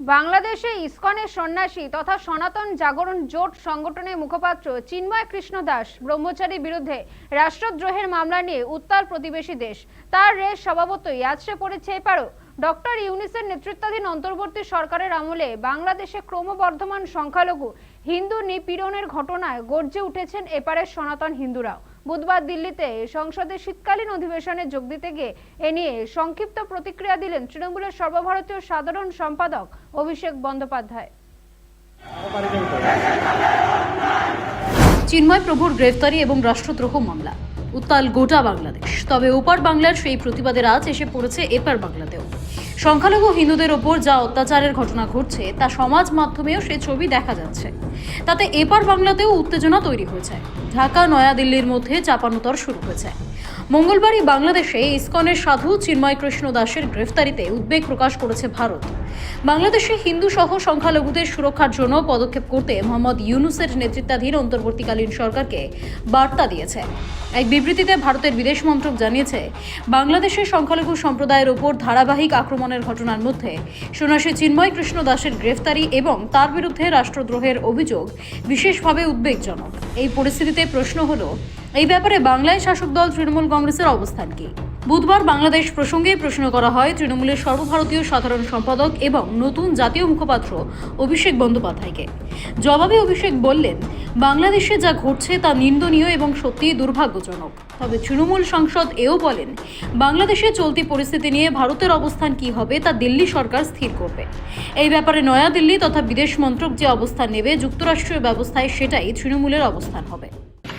বাংলাদেশে ইসকনের সন্ন্যাসী তথা সনাতন জাগরণ জোট সংগঠনের মুখপাত্র চিন্ময় কৃষ্ণ দাস ব্রহ্মচারীর বিরুদ্ধে রাষ্ট্রদ্রোহের মামলা নিয়ে উত্তাল প্রতিবেশী দেশ। তার রেশ স্বভাবতই আছড়ে পড়েছে এপারও। ডক্টর ইউনিসের নেতৃত্বাধীন অন্তর্বর্তী সরকারের আমলে বাংলাদেশে ক্রমবর্ধমান সংখ্যালঘু হিন্দু নিপীড়নের ঘটনায় গর্জে উঠেছেন এপারের সনাতন হিন্দুরাও। বুধবার দিল্লিতে সংসদের শীতকালীন অধিবেশনে যোগ দিতে গিয়ে এ নিয়ে সংক্ষিপ্ত প্রতিক্রিয়া দিলেন তৃণমূলের সর্বভারতীয় সাধারণ সম্পাদক অভিষেক বন্দ্যোপাধ্যায়। চিন্ময় প্রভুর গ্রেফতারি এবং রাষ্ট্রদ্রোহ মামলা। উত্তাল গোটা বাংলাদেশ। তবে ওপার বাংলার সেই প্রতিবাদের আজ এসে পড়েছে এপার বাংলাতেও। সংখ্যালঘু হিন্দুদের ওপর যা অত্যাচারের ঘটনা ঘটছে, তা সমাজ মাধ্যমেও সে ছবি দেখা যাচ্ছে। তাতে এপার বাংলাতেও উত্তেজনা তৈরি হয়েছে। ঢাকা, নয়াদিল্লির মধ্যে চাপানোতর শুরু হয়েছে। মঙ্গলবারই বাংলাদেশে ইসকনের সাধু চিন্ময় কৃষ্ণ দাসের গ্রেফতারিতে উদ্বেগ প্রকাশ করেছে ভারত। বাংলাদেশে হিন্দু সহ সংখ্যালঘুদের সুরক্ষার জন্য পদক্ষেপ করতে মোহাম্মদ ইউনুসের নেতৃত্বাধীন অন্তর্বর্তীকালীন সরকারকে বার্তা দিয়েছে। এক বিবৃতিতে ভারতের বিদেশ মন্ত্রক জানিয়েছে বাংলাদেশের সংখ্যালঘু সম্প্রদায়ের ওপর ধারাবাহিক আক্রমণের ঘটনার মধ্যে সন্ন্যাসী চিন্ময় কৃষ্ণ দাসের গ্রেফতারি এবং তার বিরুদ্ধে রাষ্ট্রদ্রোহের অভিযোগ বিশেষভাবে উদ্বেগজনক। এই পরিস্থিতিতে প্রশ্ন হলো এই ব্যাপারে বাংলায় শাসক দল তৃণমূল কংগ্রেসের অবস্থান কি? বুধবার বাংলাদেশ প্রসঙ্গে প্রশ্ন করা হয় তৃণমূলের সর্বভারতীয় সাধারণ সম্পাদক এবং নতুন জাতীয় মুখপাত্র অভিষেক বন্দ্যোপাধ্যায়কে। জবাবে অভিষেক বললেন, বাংলাদেশে যা ঘটছে তা নিন্দনীয় এবং সত্যিই দুর্ভাগ্যজনক। তবে তৃণমূল সাংসদ এও বলেন, বাংলাদেশে চলতি পরিস্থিতি নিয়ে ভারতের অবস্থান কি হবে তা দিল্লি সরকার স্থির করবে। এই ব্যাপারে নয়াদিল্লি তথা বিদেশ মন্ত্রক যে অবস্থান নেবে, যুক্তরাষ্ট্রীয় ব্যবস্থায় সেটাই তৃণমূলের অবস্থান হবে।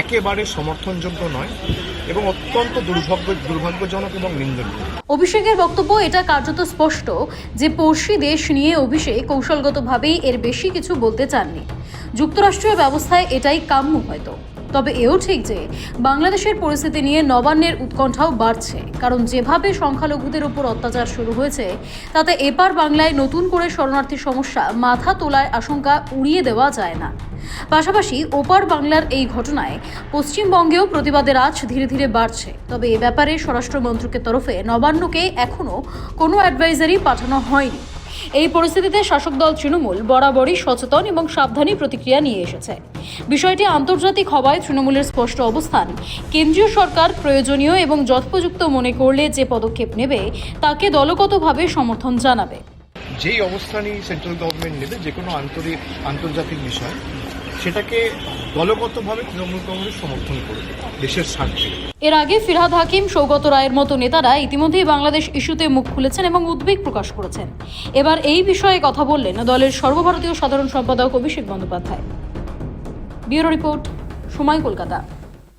একেবারে সমর্থনযোগ্য নয় এবং অত্যন্ত দুর্ভাগ্য দুর্ভাগ্যজনক এবং নিন্দনীয়। অভিষেকের বক্তব্য, এটা কার্যত স্পষ্ট যে পড়শি দেশ নিয়ে অভিষেক কৌশলগতভাবেই এর বেশি কিছু বলতে চাননি। যুক্তরাষ্ট্রীয় ব্যবস্থায় এটাই কাম্য হয়তো। তবে এও ঠিক যে বাংলাদেশের পরিস্থিতি নিয়ে নবান্নের উৎকণ্ঠাও বাড়ছে। কারণ যেভাবে সংখ্যালঘুদের উপর অত্যাচার শুরু হয়েছে, তাতে এপার বাংলায় নতুন করে শরণার্থী সমস্যা মাথা তোলার আশঙ্কা উড়িয়ে দেওয়া যায় না। পাশাপাশি ওপার বাংলার এই ঘটনায় পশ্চিমবঙ্গেও প্রতিবাদের আজ ধীরে ধীরে বাড়ছে। তবে এ ব্যাপারে স্বরাষ্ট্র মন্ত্রকের তরফে নবান্নকে এখনও কোনো অ্যাডভাইজারি পাঠানো হয়নি। এই পরিস্থিতিতে শাসক দল তৃণমূল বরাবরই সচেতন এবং সাবধানী প্রতিক্রিয়া নিয়ে এসেছে। বিষয়টি আন্তর্জাতিক হওয়ায় তৃণমূলের স্পষ্ট অবস্থান। কেন্দ্রীয় সরকার প্রয়োজনীয় এবং যথোপযুক্ত মনে করলে যে পদক্ষেপ নেবে, তাকে দলগতভাবে সমর্থন জানাবে। যেই অবস্থানই সেন্ট্রাল গভর্নমেন্ট নেবে যে কোনো আন্তরিক, আন্তর্জাতিক বিষয়, সেটাকে দলগতভাবে তৃণমূল কংগ্রেস সমর্থন করবে, দেশের স্বার্থে। এর আগে ফিরহাদ হাকিম, সৌগত রায়ের মতো নেতারা ইতিমধ্যেই বাংলাদেশ ইস্যুতে মুখ খুলেছেন এবং উদ্বেগ প্রকাশ করেছেন। এবার এই বিষয়ে কথা বললেন দলের সর্বভারতীয় সাধারণ সম্পাদক অভিষেক বন্দ্যোপাধ্যায়। ব্যুরো রিপোর্ট, সময় কলকাতা।